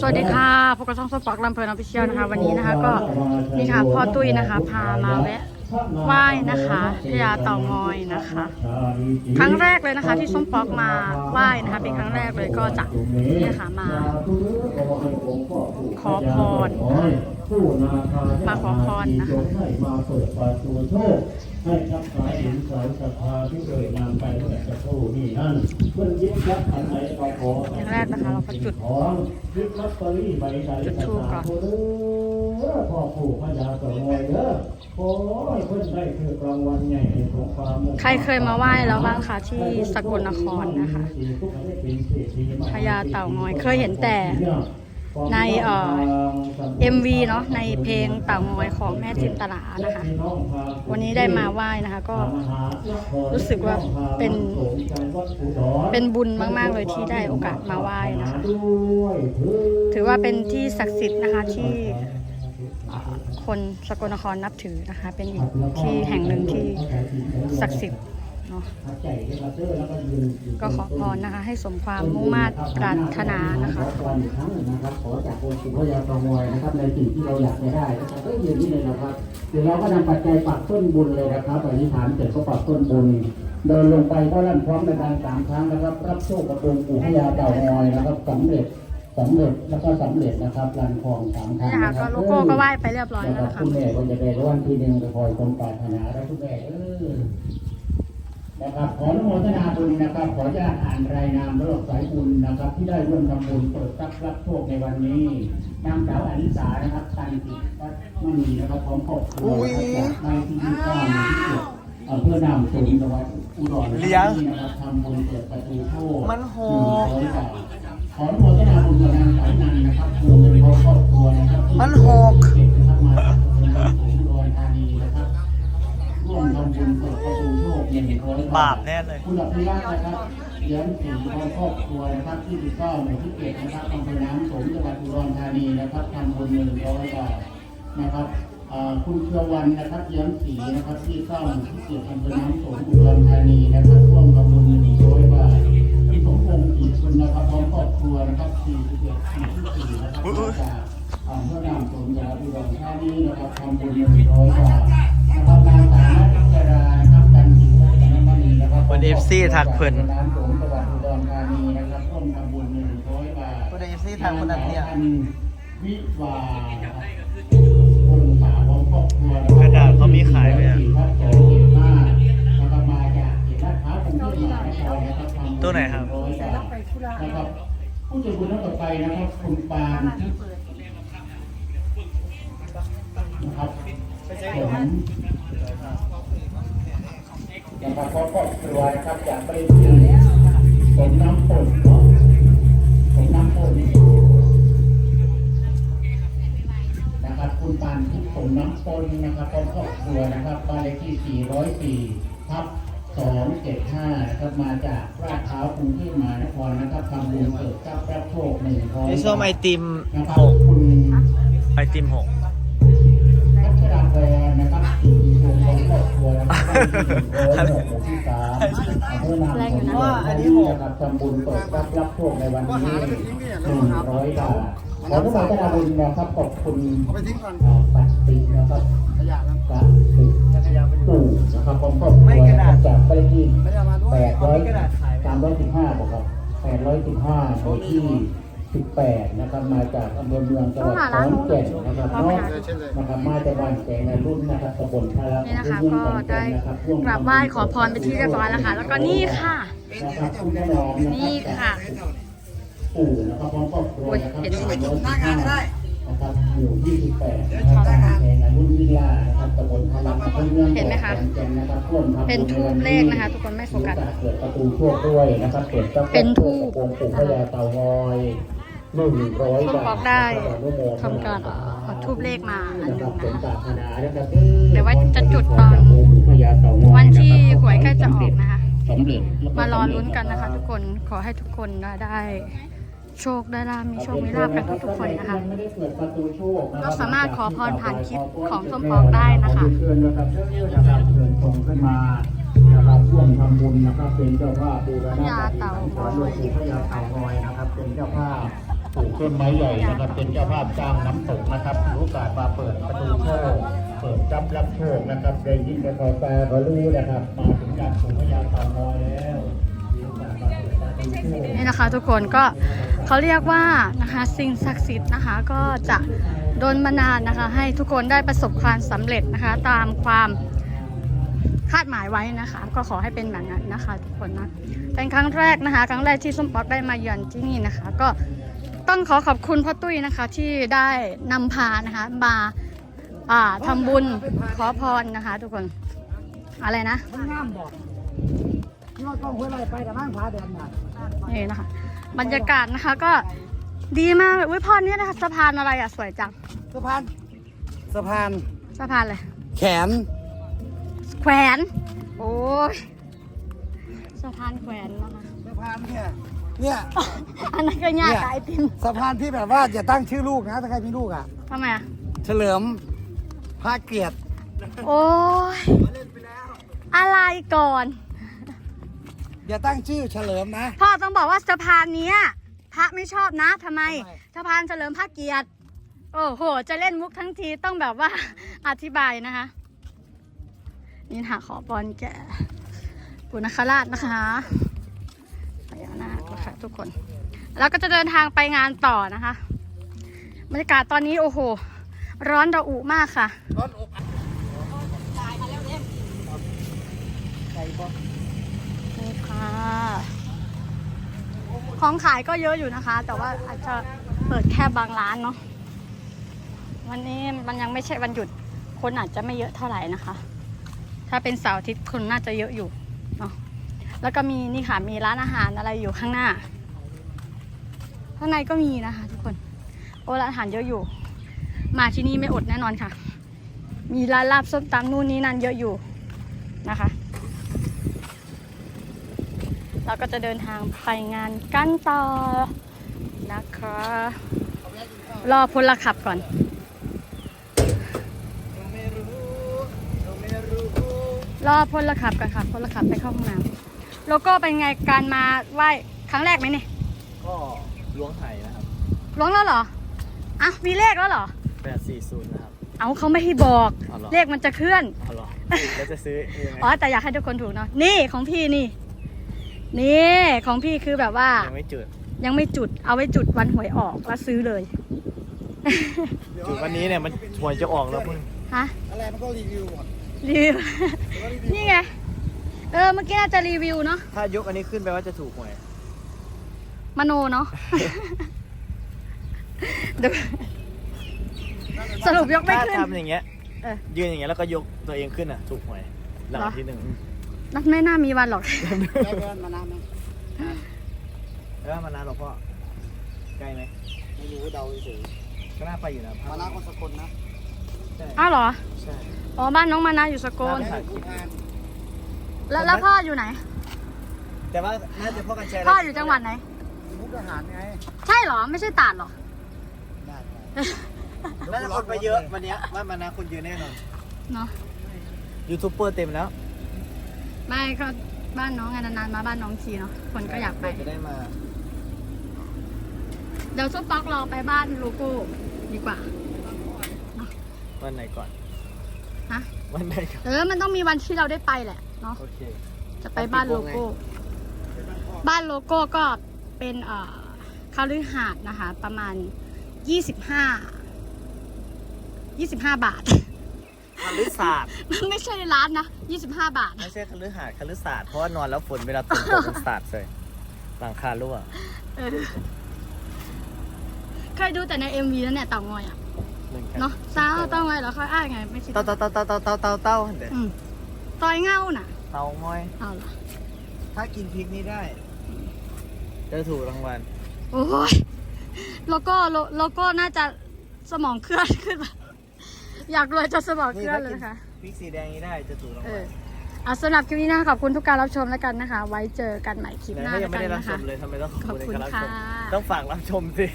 สวัสดีค่ะพวกกระช่องสปอร์ตลำเพลินออฟฟิเชียลนะคะ วันนี้นะคะก็นี่ค่ะพ่อตุ้ยนะคะ พามาแวะไหว้นะคะพญาเต่างอยนะคะ ครั้งแรกเลยนะคะ ที่ส้มปอกมาไหว้นะคะ เป็นครั้งแรกเลยก็จะนี่ค่ะมา ขอพร มาขอพรนะคะมาเปิดประตูโชคให้ทักษายหินสายศรัทธาที่เอ่ยนามไปเมื่อสักครู่นี่นั่นเพื่อนยิ้มยักษ์อันไหนก็ขออย่างแรกนะคะเราก็จุดของยึดลอตเตอรี่ใบใดจุดธูปก่อนเด้พ่อปู่พญาเต่างอยเด้อโอ้ยเพิ่นได้ถือรางวัลใหญ่ของความใครเคยมาไหว้แล้วบ้างคะที่สกลนครนะคะพญาเต่างอยเคยเห็นแต่ ในเอ่อ MV เนาะในเพลงเต่างอยของแม่จินตลานะคะ วันนี้ได้มาไหว้นะคะ ก็รู้สึกว่าเป็นเป็นบุญมาก ๆ เลยที่ได้โอกาสมาไหว้นะคะ ถือว่าเป็นที่ศักดิ์สิทธิ์นะคะที่คนสกลนครนับถือนะคะ เป็นอีกที่แห่งหนึ่งที่ศักดิ์สิทธิ์ เนาะก็ขอพรนะคะ ให้สมความมุ่งมา่ปรารถนานะคะขอพรอีกครั้งหนึ่งนะครับขอจากองค์ปู่พญาเต่างอยนะครับในสิ่งที่เราอยากจะได้นะครับก็ยืนนี่เลยนะครับเดี๋ยวเราก็นำปัจจัยปักต้นบุญเลยนะครับอธิษฐานเสร็จก็ปักต้นบุญเดินลงไปก็ลั่นพร้อมในการสามครั้งนะครับ รับโชคกับองค์ปู่พญาเต่างอยนะครับสำเร็จสำเร็จแล้วก็สำเร็จนะครับลันคลองสามครั้งนี่นะค่ะคก็รับโลโก้ก็ไหว้ไปเรียบร้อยแล้วนะนะคคะคุณแม่ก็จะได้รางวัลที่หนึ่งก็คอยสมปรารถนาแล้วคุณแม่เออ นะครับขออนุโมทนาบุญนะครับ ขออนุญาตอ่านรายนามรอบสายบุญนะครับ ที่ได้ร่วมทำบุญเปิดทรัพย์รับโชคในวันนี้นางสาวอนิสานะครับตันติวัดมณีนะครับพร้อมครอบครัวนะครับจากในที่ที่เก้าหมู่ที่เจ็ดอำเภอนามสูงจังหวัดอุดรธานีนะครับทำบุญเปิดประตูโชคมันโหหนึ่งร้อยบาทขออนุโมทนาบุญกับนางสาวนันนะครับรวมเป็นครอบครัวนะครับที่มันหกเจ็ดนะครับมาจากอำเภอนามสูงอุดรธานีนะครับร่วมทำบุญเปิด ประตูโชคนึ่งร้อยบาปแน่เลย คุณหลักพิรักนะครับเลี้ยงสีของครอบครัวนะครับที่ติดต่อหมู่ที่เจ็ดนะครับอำเภอน้ำสมจังหวัดอุดรธานีนะครับทำบุญหนึ่งร้อยบาทนะครับคุณเครือวันนะครับเลี้ยงสีนะครับที่เก้าหมู่ที่เจ็ดอำเภอน้ำสมอุดรธานีนะครับร่วมทำบุญหนึ่งร้อยบาทที่สมพงษ์อีกคนนะครับพร้อมครอบครัวนะครับสี่สิบเอ็ดสี่ที่สี่นะครับมาจากอำเภอน้ำสมจังหวัดอุดรธานีนะครับทำบุญหนึ่งร้อยบาท งร้อยบาทวัน FC ทักคนนั้นเนี่ยางสาวพัวิวาครับคนสาวของครอบครัวนะคกบระดาษเขามีขายไหมอะสี่ทับสองเจ็ดห้านะครับมาจากเขตลาดพร้าวกรุงเทพมหานครนะครับทำบุญตัวไหนครับร้อยบาทนะครับผู้ใจบุญท่านต่อไปนะครับคุณปานนะครับผม นะครับเพ ราะครอบครับจากไปที่สมน้ำฝนเนาะสมน้ำฝนนะครับคุณปานที่สมน้ำฝนนะครับเพราะครอบครัวนะครับบ้านเลขที่404ทับ275นะครับมาจากราชพร้าวกรุงเทพมหานครนะครับทำบุญเปิดทรัพย์รับโชคหนึ่งร้อยพี่ส้มไอติมนะครับหกคุณไอติมหกพัชราพรนะครับสี่คนของครอบครัวนะครับที่หนึ่งร้อยหกหมู่ที่สาม แรงอยู่นะว่าอันนี้นะครับทำบุญเปิดรับรับโชคในวันนี้หนึ่งร้อยบาทขอทุกท่านได้บุญนะครับขอบคุณปัตตินะครับกระติปู่นะครับของครอบครัวจากไปที่แปดร้อยสามร้อยสิบห้าบอกครับแปดร้อยสิบห้าโดยที่ สิบแปดนะครับ มาจากอำเภอเมืองจังหวัดขอนแก่นนะครับเนาะนะครับมาจากบ้านแกงในรุ่นนะครับตำบลพารานี่นะคะก็ได้กราบไหว้ขอพรไปที่เรียบร้อยแล้วค่ะ แล้วก็นี่ค่ะ นะครับคุณแม่น้องนะนี่ครับค่ะปู่นะครับพร้อมครอบครัวนะครับเห็นไหมสามร้อยสิบห้านะครับอยู่ที่สิบแปดนะครับบ้านแกงในรุ่นวิลานะครับตำบลพาราอำเภอเมืองเห็นไหมคะขอนแก่นนะครับร่วมทำบุญเป็นทูบเลขนะคะ ทุกคนไม่โฟกัสเปิดประตูโชคด้วยนะครับเปิดทรัพย์เป็นธูปองค์ปู่พญาเต่างอย หนึ่งร้อยส้มบาทปอกได้ขออนุโมทนทำการเอาเอาทูบเลขมาอันหนะนึครับงผนะมปรารถนานะครับเดี๋ยวว่าจะจุดตอนจากองค์ปู่พญาเต่างอยวันที่นะครับหวยใกล้จะออกนะคะสำเร็จแล้วมารอลุ้นกันนะคะ ทุกคนขอให้ทุกคนได้โชคได้ลาบมีโชคมีลาบกันทุกๆคนนะคะไม่ได้เปิดประตูโชคนะคบก็สามารถขอพรผ่านคลิปของส้มปอกได้นะคะขอเชิญนะครับเชิญนะครับเชิญชมขึ้นมานะครับร่วมทำบุญนะครับเป็นเจ้าภาพบูรณะปฏิสังขรณ์หลวงปู่พญาเต่างอยนะครับเป็นเจ้าภาพ ปลูกต้นไม้ใหญ่นะครับเป็นเจ้าภาพสร้างน้ำตกนะครับถือโอกาสมาเปิดประตูโชคเปิดจับรับโชคนะครับได้ยินกระทอตาเขารู้นะครับมาถึงการสูงพยาตางอยแล้วนี่นะคะทุกคนก็เขาเรียกว่านะคะสิ่งศักดิ์สิทธิ์นะคะก็จะโดนบันดาลนะคะ ให้ทุกคนได้ประสบความสำเร็จนะคะ ตามความคาดหมายไว้นะคะ ก็ขอให้เป็นแบบนั้นนะคะ ทุกคนนะเป็นครั้งแรกนะคะ ครั้งแรกที่ส้มป๊อกได้มาเยือนที่นี่นะคะ ก็ ต้องขอขอบคุณพ่อตุ้ยนะคะ ที่ได้นำพานะคะ มาอ่าทำบุญขอพรนะคะ ทุกคนอะไรนะมันงามบอกนี่ว่ากล้องห้วยไรไปแต่มั่งพาเดินมานี่นะคะ บรรยากาศนะคะก็ดีมากเลยอุ้ยพอนี้นะคะสะพานอะไรอะสวยจังสะพานสะพานสะพานอะไรแขน แขวน โอ้ยสะพานแขวนนะคะสะพานเนี่ย เนี่ยอันนั้นก็ยากกับไอติมสะพานที่แบบว่าจะตั้งชื่อลูกนะ ถ้าใครมีลูกอะ ทำไมอะเฉลิมพระเกียรติโอ้ยอะไรก่อน อย่าตั้งชื่อเฉลิมนะ พ่อต้องบอกว่าสะพานเนี้ยพระไม่ชอบนะทำไม ทำไม สะพานเฉลิมพระเกียรติ โอ้โห จะเล่นมุกทั้งทีต้องแบบว่า อธิบายนะคะ นี่ค่ะขอปอนแก่ปุณคราชนะคะพญานาคนะ คะทุกคน แล้วก็จะเดินทางไปงานต่อนะคะบรรยากาศตอนนี้โอ้โห ร้อนระอุมากค่ะ ร้อนอบนี่ค่ะ ของขายก็เยอะอยู่นะคะ แต่ว่าอาจจะเปิดแค่บางร้านเนาะ วันนี้มันยังไม่ใช่วันหยุด คนอาจจะไม่เยอะเท่าไหร่นะคะ ถ้าเป็นเสาร์อาทิตย์คนน่าจะเยอะอยู่เนาะ แล้วก็มีนี่ค่ะมีร้านอาหารอะไรอยู่ข้างหน้า ข้างในก็มีนะคะ ทุกคนโอ้ร้านอาหารเยอะอยู่ มาที่นี่ไม่อดแน่นอนค่ะ มีร้านลาบส้มตำนู่นนี่นั่นเยอะอยู่นะคะ เราก็จะเดินทางไปงานกันต่อนะคะ รอพลขับก่อนไม่รู้ไม่รู้รอพลขับก่อนค่ะพลขับไปเข้าห้องน้ำ โลโก้เป็นไงการมาไหว้ครั้งแรกไหมเนี่ยก็ล้วงไห่นะครับล้วงแล้วเหรออะมีเลขแล้วเหรอ840นะครับ เอาเขาไม่ให้บอก เอาเหรอ เลขมันจะเคลื่อน เอาเหรอแล้วจะซื้อเองไหมอ๋อแต่อยากให้ทุกคนถูกเนาะนี่ของพี่นี่ นี่ของพี่คือแบบว่า ยังไม่จุดยังไม่จุดเอาไว้จุดวันหวยออกแล้วซื้อเลยจุดวันนี้เนี่ยมันหวยจะออกแล้วมึงฮะอะไรมันก็รีวิวหมดรีวิวนี่ไง เออเมื่อกี้น่าจะรีวิวเนาะถ้ายกอันนี้ขึ้นไปว่าจะถูกหวยมโนเนาะ เดี๋ยวสรุปยกไม่ถ้าขึ้น ทำอย่างเงี้ยเออ ยืนอย่างเงี้ยแล้วก็ยกตัวเองขึ้นอะ ถูกหวยหลังเหรอที่หนึ่งนั่นไม่น่ามีวันหรอก ได้เดินมานานไหมแล้วมานานหรอพ่อใกล้ไหมไม่รู้เดาเฉยก็น่าไปอยู่นะมานาคนสกลนะใช่อ้าวเหรอ ใช่ อ๋อ บ้านน้องมานะอยู่สกลถ่ายคลิปงาน แล้วแล้วพ่ออยู่ไหน แต่ว่าน่าจะพ่อกันแชร์พ่ออยู่จังหวัดไหน มุกทหารไงใช่เหรอ ไม่ใช่ตราดเหรอได้น่าจะคนไปเยอะวันเนี้ยว่ามานะคนเยอะแน่นอนเนาะยูทูบเบอร์เต็มแล้วไม่ก็บ้านน้องไงนานๆมาบ้านน้องทีเนาะ คนก็อยากไป จะได้มา เดี๋ยวซุปป๊อกรอไปบ้านโลโก้ดีกว่า วันไหนก่อน ฮะ วันไหนก่อน เออ มันต้องมีวันที่เราได้ไปแหละ เนาะ โอเค จะไปบ้านโลโก้ บ้านโลโก้ก็เป็นเอ่อคาลือหาดนะคะ ประมาณ25 25บาท คฤศาสตร์มันไม่ใช่ร้านนะ25บาท ไม่ใช่คฤหาสน์คฤศาสตร์เพราะว่านอนแล้วฝนเวลาตกตกมันสาดเลยหลังคารั่วเออเคยดูแต่ใน MV แล้วเนี่ยเต่างอยอะ เหมือนกันเนาะสาวเต่างอยแล้วค่อยอ้ายไง ไม่ใช่เต้าเต้าเต้าเต้าเต้าเต้าเต้าเต้าเดี๋ยวอืม ตอยเง่าน่ะ เต้าง้อย เอาล่ะถ้ากินพริกนี้ได้จะถูกรางวัลโอ้ยโลโก้โลโลโก้น่าจะสมองเคลื่อนขึ้นมาอยากรวยจนสมองเคลื่อนเลยนะคะ พริกสีแดงนี้ได้จะถูกรางเอวัอลเอาสำหรับคลิปนี้นะคะขอบคุณทุกการรับชมแล้วกันนะคะ ไว้เจอกันใหม่คลิปแต่หน้าถ้ายัแล้วงไม่กันได้รับนะชคะ มเลยทำไมต้องขอบคุณในการรับชมค่ะ ต้องฝากรับชมสิ